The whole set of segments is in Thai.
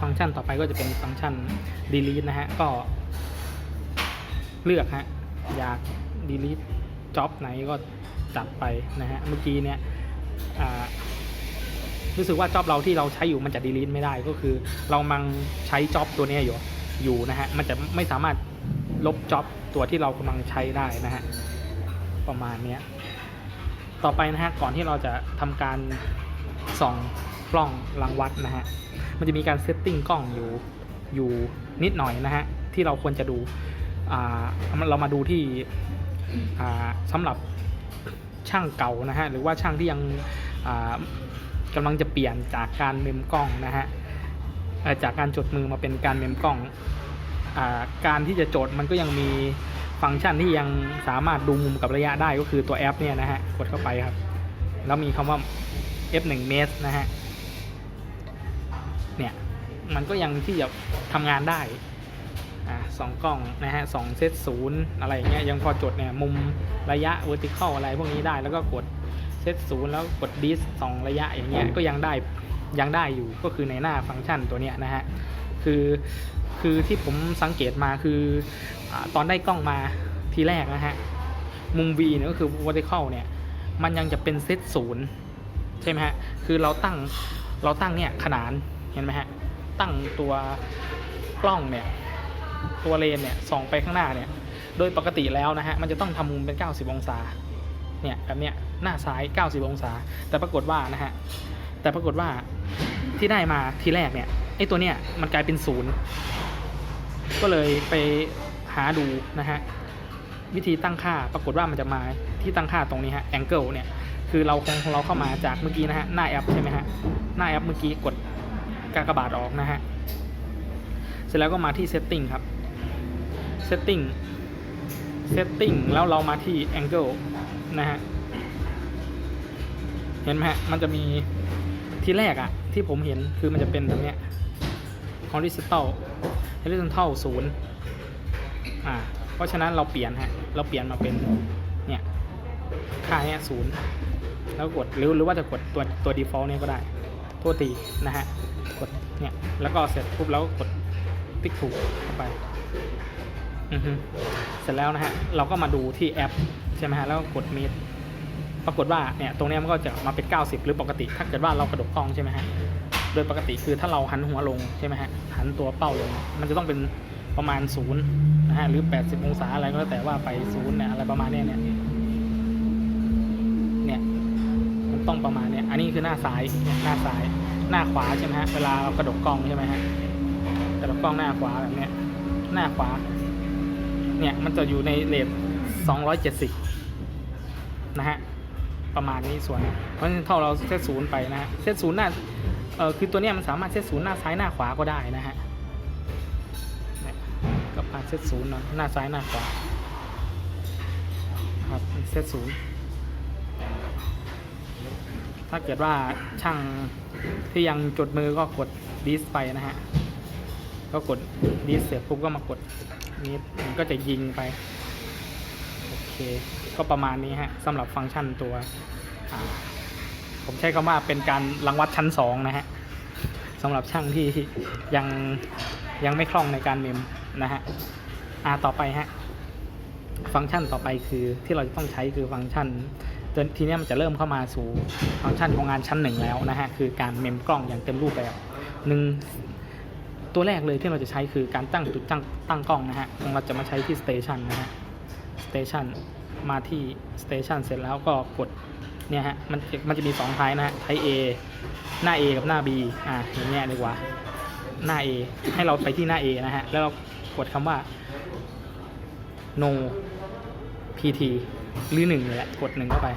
ฟังก์ชันต่อไปก็จะเป็นฟังก์ชัน delete นะฮะ ก็เลือกฮะ อยาก delete job ไหนก็จัดไปนะฮะ เมื่อกี้เนี่ยอ่ารู้สึกว่า job เราที่เราใช้อยู่มันจะ delete ไม่ได้ก็คือ เรามังใช้ job ตัวนี้อยู่อยู่นะฮะ มันจะไม่สามารถลบ job ตัวที่เรากำลังใช้ได้นะฮะ ประมาณนี้ต่อไปนะฮะ ก่อนที่เราจะทำการส่อง กล้องรังวัดนะฮะ มันจะมีการเซตติ้งกล้องอยู่อยู่นิดหน่อยนะฮะ ที่เราควรจะดูเรามาดูที่สำหรับช่างเก่านะฮะ หรือว่าช่างที่ยังกำลังจะเปลี่ยนจากการเมมกล้องนะฮะจากการจดมือมาเป็นการเมมกล้องอการที่จะจดมันก็ยังมีฟังก์ชันที่ยังสามารถดูมุมกับระยะได้ก็คือตัวแอปเนี่ยนะฮะกดเข้าไปครับ แล้วมีคำว่า f1 m e s นะฮะ มันก็ยังที่จะทำงานได้อ่าสองกล้องนะฮะสองเซตศูนย์อะไรอย่างเงี้ยยังพอจดเนี่ยมุมระยะ vertical อะไรพวกนี้ได้แล้วก็กดเซตศูนย์แล้วกดดิสสองระยะอย่างเงี้ยก็ยังได้ยังได้อยู่ก็คือในหน้าฟังก์ชันตัวเนี้ยนะฮะคือคือที่ผมสังเกตมาคืออาตอนได้กล้องมาทีแรกนะฮะมุม V เนี่ยก็คือ vertical เนี่ยมันยังจะเป็นเซตศูนย์ใช่ไหมฮะคือเราตั้งเราตั้งเนี่ยขนานเห็นไหมฮะ ตั้งตัวกล้องเนี่ยตัวเลนเนี่ยส่องไปข้างหน้าเนี่ย โดยปกติแล้วนะฮะมันจะต้องทำมุมเป็น 90 องศาเนี่ยแบบเนี้ยหน้าซ้าย 90 องศา แต่ปรากฏว่านะฮะแต่ปรากฏว่าที่ได้มาทีแรกเนี่ยไอตัวเนี้ยมันกลายเป็นศูนย์ก็เลยไปหาดูนะฮะวิธีตั้งค่าปรากฏว่ามันจะมาที่ตั้งค่าตรงนี้ฮะ angle เนี่ยคือเราของของเราเข้ามาจากเมื่อกี้นะฮะหน้าแอปใช่ไหมฮะหน้าแอปเมื่อกี้กด กากบาทออกนะฮะ เสร็จแล้วก็มาที่ setting ครับ setting setting แล้วเรามาที่ angle นะฮะ เห็นไหมฮะ มันจะมีที่แรกอะที่ผมเห็นคือมันจะเป็นแบบเนี้ย horizontal horizontal ศูนย์อ่า เพราะฉะนั้นเราเปลี่ยนฮะ เราเปลี่ยนมาเป็นเนี่ยค่าเนี้ยศูนย์แล้วกดหรือหรือว่าจะกดตัวตัว default เนี่ยก็ได้ โทษทีนะฮะ กดเนี่ยแล้วก็เสร็จปุ๊บแล้วกดติ๊กถูกเข้าไปเสร็จแล้วนะฮะเราก็มาดูที่แอปใช่ไหมฮะแล้วก็กด meet ปรากฏว่าเนี่ยตรงนี้มันก็จะมาเป็น 90 หรือปกติ ถ้าเกิดว่าเรากระดกกล้องใช่ไหมฮะโดยปกติคือถ้าเราหันหัวลงใช่ไหมฮะหันตัวเป้าลง มันจะต้องเป็นประมาณศูนย์นะฮะหรือ 80 องศาอะไรก็แล้วแต่ว่าไปศูนย์เนี่ยอะไรประมาณเนี้ยเนี่ยเนี่ยมันต้องประมาณเนี้ยอันนี้คือหน้าซ้ายเนี่ยหน้าซ้าย หน้าขวาใช่ไหมฮะเวลาเรากระดกกล้องใช่ไหมฮะกระดกกล้องหน้าขวาแบบเนี้ยหน้าขวา เนี่ยมันจะอยู่ในเรท270 นะฮะประมาณนี้ส่วน เพราะฉะนั้นเท่าเราเซตศูนย์ไปนะฮะเซตศูนย์หน้าเออคือตัวเนี้ยมันสามารถเซตศูนย์หน้าซ้ายหน้าขวาก็ได้นะฮะเนี่ยก็มาเซตศูนย์เนาะหน้าซ้ายหน้าขวาครับเซตศูนย์ถ้าเกิดว่าช่าง ที่ยังจดมือก็กดดิสไปนะฮะ ก็กดดิสเสร็จปุ๊บก็มากดนี้มันก็จะยิงไปโอเค ก็ประมาณนี้ฮะสำหรับฟังก์ชันตัวผมใช้คำว่าเป็นการรังวัดชั้นสองนะฮะสำหรับช่างที่ยังยังไม่คล่องในการเมมนะฮะอ่าต่อไปฮะ ฟังก์ชันต่อไปคือที่เราจะต้องใช้คือฟังก์ชัน ทีนี้มันจะเริ่มเข้ามาสู่ฟังก์ชันของงานชั้นหนึ่งแล้วนะฮะคือการเมมกล้องอย่างเต็มรูปแบบหนึ่งตัวแรกเลยที่เราจะใช้คือการตั้งจุดตั้งตั้งกล้องนะฮะเราจะมาใช้ที่สเตชันนะฮะสเตชันมาที่สเตชันเสร็จแล้วก็กดเนี่ยฮะมันมันจะมีสองท้ายนะฮะท้าย A หน้า A กับหน้า B อ่าอย่างเงี้ยดีกว่าหน้า A ให้เราไปที่หน้า A นะฮะแล้วเรากดคำว่า no pt หรือหนึ่งเลยแหละกดหนึ่งเข้าไป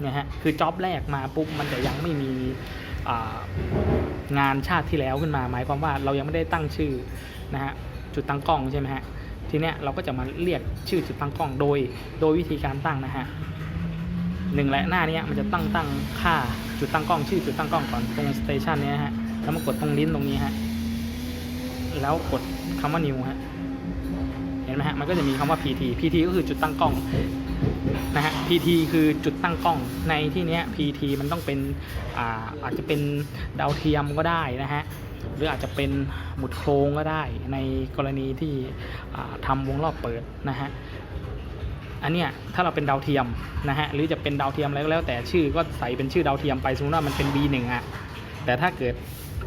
เนี่ยฮะคือจ็อบแรกมาปุ๊บมันจะยังไม่มีงานชาติที่แล้วขึ้นมา หมายความว่าเรายังไม่ได้ตั้งชื่อนะฮะจุดตั้งกล้องใช่ไหมฮะทีเนี้ยเราก็จะมาเรียกชื่อจุดตั้งกล้องโดย โดยวิธีการตั้งนะฮะหนึ่งและหน้านี้มันจะตั้งตั้งค่าจุดตั้งกล้องชื่อจุดตั้งกล้องก่อนตรงสเตชันเนี้ยฮะแล้วมากดตรงลิ้นตรงนี้ฮะแล้วกดคำว่า new ฮะ ห็นไหมฮะมันก็จะมีคำว่า PT PT ก็คือจุดตั้งกล้องนะฮะ PT คือจุดตั้งกล้องในที่นี้ PT มันต้องเป็นอ่าอาจจะเป็นดาวเทียมก็ได้นะฮะหรืออาจจะเป็นหมุดโครงก็ได้ในกรณีที่อ่าทำวงรอบเปิดนะฮะอันเนี้ยถ้าเราเป็นดาวเทียมนะฮะหรือจะเป็นดาวเทียมอะไรก็แล้วแต่ชื่อก็ใส่เป็นชื่อดาวเทียมไปสมมติว่ามันเป็น B1 อะแต่ถ้าเกิด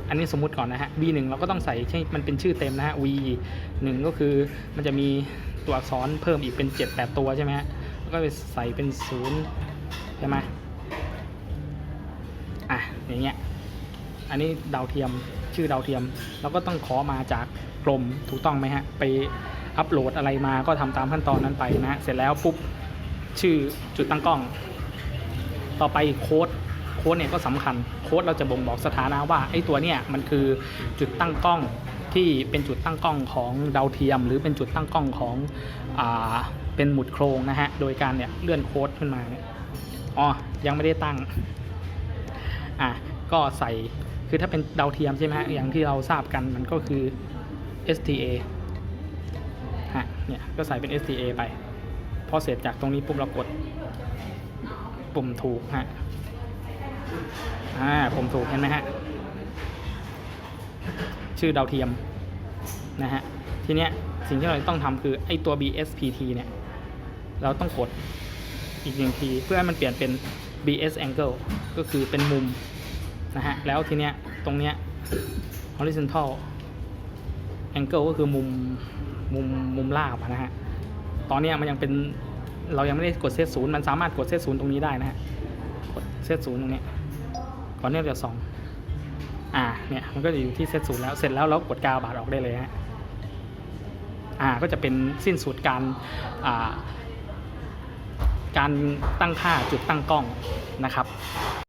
อันนี้สมมุติก่อนนะฮะ B1 เราก็ต้องใส่ใช่มันเป็นชื่อเต็มนะฮะ V1 ก็คือมันจะมีตัวอักษรเพิ่มอีกเป็น 7 8 ตัวใช่ไหมฮะแล้วก็ไปใส่เป็น0ใช่ไหมอะอย่างเงี้ยอันนี้ดาวเทียมชื่อดาวเทียมเราก็ต้องขอมาจากกรมถูกต้องไหมฮะไปอัปโหลดอะไรมาก็ทำตามขั้นตอนนั้นไปนะ เสร็จแล้วปุ๊บชื่อจุดตั้งกล้อง ต่อไปโค้ด ค้ดเนี่ยก็สำคัญโค้ดเราจะบ่งบอกสถานะว่าไอ้ตัวเนี่ยมันคือจุดตั้งกล้องที่เป็นจุดตั้งกล้องของดาวเทียม หรือเป็นจุดตั้งกล้องของอ่าเป็นหมุดโครงนะฮะโดยการเนี่ยเลื่อนโค้ดขึ้นมาเนี่ยอ๋อยังไม่ได้ตั้งอะก็ใส่คือถ้าเป็นดาวเทียมใช่ไหมฮะอย่างที่เราทราบกันมันก็คือ STA ฮะเนี่ยก็ใส่เป็น STA ไป พอเสร็จจากตรงนี้ปุ๊บเรากดปุ่มถูกฮะ อ่าปุ่มถูกเห็นไหมฮะ ชื่อดาวเทียมนะฮะ ทีเนี้ยสิ่งที่เราต้องทำคือไอตัว BSPT เนี่ย เราต้องกดอีกหนึ่งที เพื่อให้มันเปลี่ยนเป็น BS angle ก็คือเป็นมุมนะฮะ แล้วทีเนี้ยตรงเนี้ย horizontal angle ก็คือมุมมุมมุมราบนะฮะ ตอนเนี้ยมันยังเป็นเรายังไม่ได้กดเซตศูนย์มันสามารถกดเซตศูนย์ตรงนี้ได้นะฮะ กดเซตศูนย์ตรงนี้ ก่อนเนื่องจากสองอ่าเนี่ยมันก็จะอยู่ที่เซตศูนย์แล้วเสร็จแล้วเรากดกาวบาทออกได้เลยฮะอ่าก็จะเป็นสิ้นสุดการอ่าการตั้งค่าจุดตั้งกล้องนะครับ